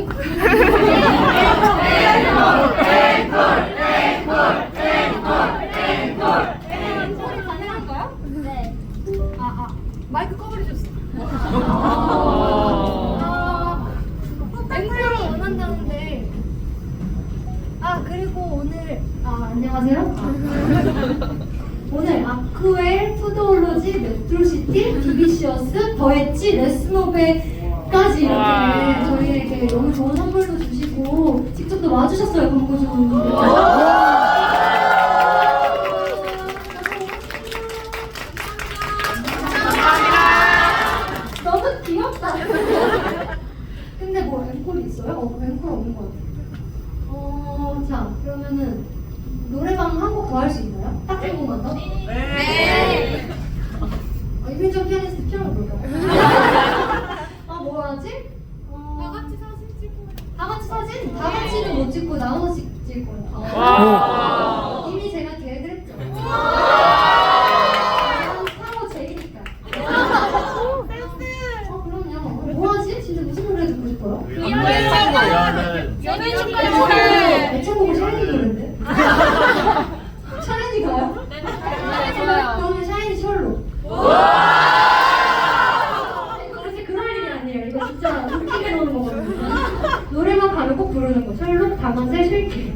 아. 아, 그리고 오늘, 아, 안녕하세요. 아. 오늘 아크웰, 푸드올로지, 메트로시티, 비비시어스, 더했지, 레스노베까지 이렇게 너무 좋은 선물도 주시고 직접 또 와주셨어요, 광고주분들. 귀엽다. 근데 뭐 앵콜이 있어요? 어, 앵콜 없는 것 같아요. 어, 자, 그러면은 노래방 한 곡 더 할 수 있나요? 딱 한 곡만 더? 네. 어, 이민정 피아니스트 피아노 볼까요? 아, 뭐 하지? 어, 다 같이 사진 찍고. 다 같이 사진? 다 같이는 못 찍고 아. 이미 제가 계획을 했죠. 아, 상호 제이니까. 어, 그럼요. 뭐 하지? 진짜 무슨 노래 듣고 싶어요? 연애 노래. 애창곡을 샤이니 노래인데? 샤이니 가요? 네, 좋아요. 그러면 샤이니 셜로. 이거 그렇게 그럴 일이 아니에요. 이거 진짜 웃기게 노는 거거든요. 노래만 가면 꼭 부르는 거. 셜록, 다만세, 쉴게.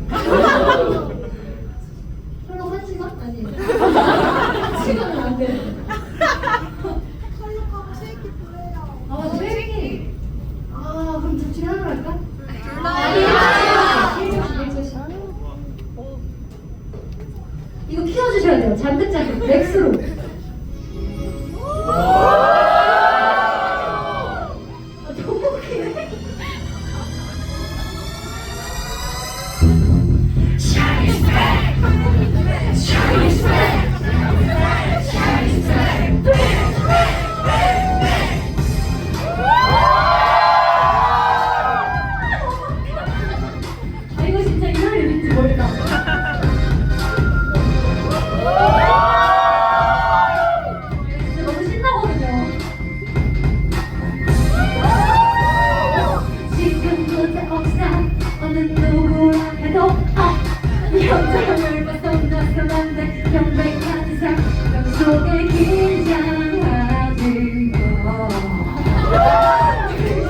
셜록 한 시간? 한 시간은 안 돼. 아, 쉐이키. 아, 그럼 둘 중에 하나로 할까? 아니, 1조씩, 1조씩. 이거 키워주셔야 돼요. 잔뜩 잔뜩. 맥스로.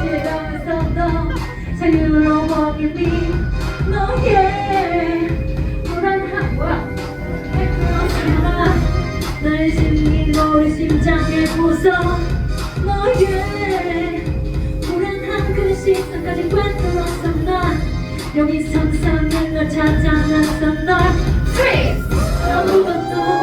싫어하면서도 자유로워이니 너의 불안한 그 시선까지 꿰뚫어서 나 여기 상상을 널 찾아 나선 널 Freeze! 아무